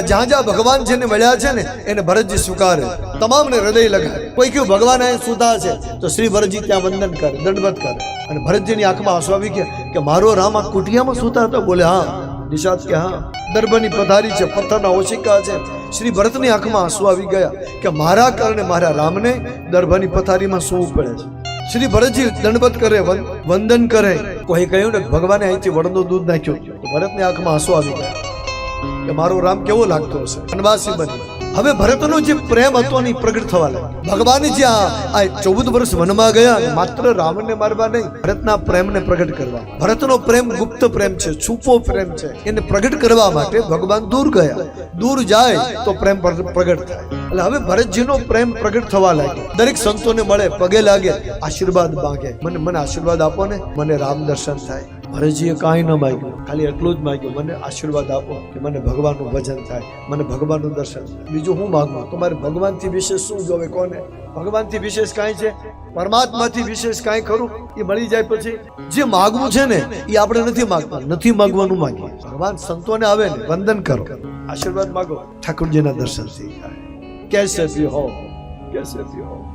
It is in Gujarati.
મળ્યા જ્યાં જ્યાં ભગવાન જેને મળ્યા છે ને, એને ભરતજી સ્વીકારે. તમામને હૃદય લગાવે કોઈ કયું ભગવાન અહીં સુતા છે. તો શ્રી ભરતજી ત્યાં વંદન કરે, દંડવત કરે. અને ભરતજીની આંખમાં આંસુ આવી ગયા કે, મારો રામ આ કુટિયામાં સુતા હતો બોલે, હા. નિષાદ કે, હા. દર્ભની પથારી છે, પથ્થરના ઓશિકા છે. શ્રી ભરતની આંખમાં આંસુ આવી ગયા કે, મારા કારણે મારા રામને દર્ભની પથારીમાં સૂવું પડે છે. શ્રી ભરતજી દંડવત કરે વંદન કરે. કોઈ કહ્યું ને, ભગવાને અહીંથી વડનું દૂધ નાખ્યું. ભરતની આંખમાં આંસુ આવી ગયા. કે મારો રામ કેવો લાગતો હશે? વનવાસી બની. હવે ભરતનો જે પ્રેમ હતો ને પ્રગટ થવા લાગ્યો ભગવાન જે આ ચૌદ વર્ષ વનમાં ગયા માત્ર રાવણને મારવા નહીં, ભરતના પ્રેમને પ્રગટ કરવા. ભરતનો પ્રેમ ગુપ્ત પ્રેમ છે, છુપો પ્રેમ છે. એને પ્રગટ કરવા માટે ભગવાન દૂર ગયા. દૂર જાય તો પ્રેમ પ્રગટ થાય. એટલે હવે ભરતજીનો પ્રેમ પ્રગટ થવા લાગ્યો. દરેક સંતોને મળે, પગે લાગે, આશીર્વાદ માંગે. મને મને આશીર્વાદ આપો ને, મને રામ દર્શન થાય. ભરતજીએ કાંઈ ન માગ્યું, ખાલી એટલું જ માગ્યું, મને આશીર્વાદ આપો કે મને ભગવાનનું ભજન થાય, મને ભગવાનનું દર્શન થાય. બીજું હું માગું તમારે ભગવાનથી વિશેષ શું જોવે, કોને? ભગવાનથી વિશેષ કાંઈ છે? પરમાત્માથી વિશેષ કાંઈ ખરું? એ મળી જાય પછી. જે માગવું છે ને એ આપણે નથી માગતા, નથી માગવાનું માગીએ. ભગવાન સંતોને આવે ને, વંદન કરો. આશીર્વાદ માગો, ઠાકોરજીના દર્શન થઈ જાય કેસે હો કેસે હો.